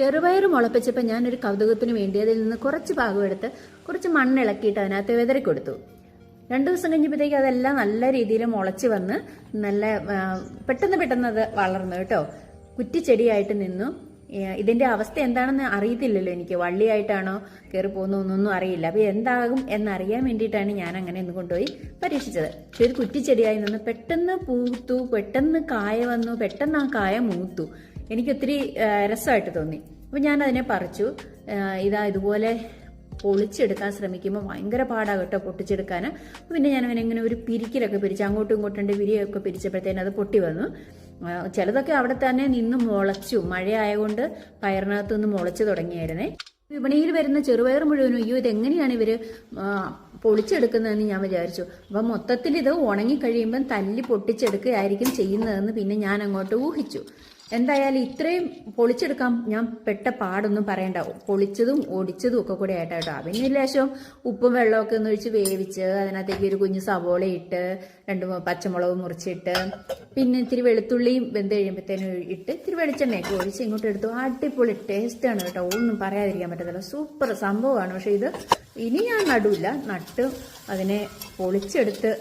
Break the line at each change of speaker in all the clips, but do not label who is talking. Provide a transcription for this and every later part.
ചെറുപയർ മുളപ്പിച്ചപ്പോൾ ഞാനൊരു കൗതുകത്തിന് വേണ്ടി അതിൽ നിന്ന് കുറച്ച് ഭാഗം എടുത്ത് കുറച്ച് മണ്ണ് ഇളക്കിയിട്ട് അതിനകത്ത് വിതറി കൊടുത്തു. രണ്ടു ദിവസം കഴിഞ്ഞപ്പോഴത്തേക്ക് അതെല്ലാം നല്ല രീതിയിൽ മുളച്ച് വന്ന് നല്ല പെട്ടെന്ന് പെട്ടെന്ന് അത് വളർന്നു കേട്ടോ. കുറ്റിച്ചെടിയായിട്ട് നിന്നു. ഇതിന്റെ അവസ്ഥ എന്താണെന്ന് അറിയത്തില്ലല്ലോ എനിക്ക്. വള്ളിയായിട്ടാണോ കയറി പോകുന്നൊന്നും അറിയില്ല. അപ്പൊ എന്താകും എന്നറിയാൻ വേണ്ടിയിട്ടാണ് ഞാൻ അങ്ങനെ ഒന്ന് കൊണ്ടുപോയി പരീക്ഷിച്ചത്. ഒരു കുറ്റിച്ചെടിയായി നിന്ന് പെട്ടെന്ന് പൂത്തു പെട്ടെന്ന് കായ വന്നു പെട്ടെന്ന് ആ കായ മൂത്തു. എനിക്ക് ഒത്തിരി ആ, രസമായിട്ട് തോന്നി. അപ്പം ഞാൻ അതിനെ പറിച്ചു ഇതാ ഇതുപോലെ പൊളിച്ചെടുക്കാൻ ശ്രമിക്കുമ്പോൾ ഭയങ്കര പാടാ കേട്ടോ പൊട്ടിച്ചെടുക്കാൻ അപ്പോൾ പിന്നെ ഞാൻ അവനെ ഇങ്ങനെ ഒരു പിരിക്കലൊക്കെ പിരിച്ച് അങ്ങോട്ടും ഇങ്ങോട്ടും വിരിയൊക്കെ പിരിച്ചപ്പോഴത്തേനും അത് പൊട്ടി വന്നു. ചിലതൊക്കെ അവിടെ തന്നെ നിന്ന് മുളച്ചു. മഴയായതുകൊണ്ട് പയറിനകത്ത് നിന്ന് മുളച്ചു തുടങ്ങിയായിരുന്നേ. വിപണിയിൽ വരുന്ന ചെറുപയർ മുഴുവനും അയ്യോ ഇതെങ്ങനെയാണ് ഇവർ പൊളിച്ചെടുക്കുന്നതെന്ന് ഞാൻ വിചാരിച്ചു. അപ്പം മൊത്തത്തിൽ ഇത് ഉണങ്ങി കഴിയുമ്പം തല്ലി പൊട്ടിച്ചെടുക്കുകയായിരിക്കും ചെയ്യുന്നതെന്ന് പിന്നെ ഞാൻ അങ്ങോട്ട് ഊഹിച്ചു. എന്തായാലും ഇത്രയും പൊളിച്ചെടുക്കാം ഞാൻ പെട്ട പാടൊന്നും പറയണ്ട. പൊളിച്ചതും ഒടിച്ചതും ഒക്കെ കൂടെ ആയിട്ടാ കേട്ടോ പിന്നെ ലേശം ഉപ്പും വെള്ളമൊക്കെ ഒന്ന് ഒഴിച്ച് വേവിച്ച് അതിനകത്തേക്ക് ഒരു കുഞ്ഞ് സവോള ഇട്ട് രണ്ട് പച്ചമുളകും മുറിച്ചിട്ട് പിന്നെ ഇത്തിരി വെളുത്തുള്ളിയും വെന്ത് കഴിയുമ്പോഴത്തേനും ഇട്ട് ഇത്തിരി വെളിച്ചെണ്ണയൊക്കെ ഒഴിച്ച് ഇങ്ങോട്ട് എടുത്തു. അടിപൊളി ടേസ്റ്റാണ് കേട്ടോ. ഒന്നും പറയാതിരിക്കാൻ പറ്റത്തില്ല. സൂപ്പർ സംഭവമാണ്. പക്ഷേ ഇത് ഇനി ഞാൻ നടുവില്ല നട്ട് അതിനെ പൊളിച്ചെടുത്ത്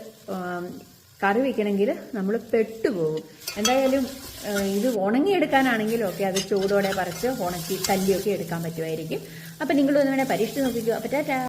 കറി വയ്ക്കണമെങ്കിൽ നമ്മൾ പെട്ടുപോകും. എന്തായാലും ഇത് ഉണങ്ങിയെടുക്കാനാണെങ്കിലും ഒക്കെ അത് ചൂടോടെ പറിച്ച് ഉണക്കി തല്ലിയൊക്കെ എടുക്കാൻ പറ്റുമായിരിക്കും. അപ്പം നിങ്ങളൊന്ന് വേണേൽ പരീക്ഷിച്ച് നോക്കിക്കോ. അപ്പം ടാറ്റാ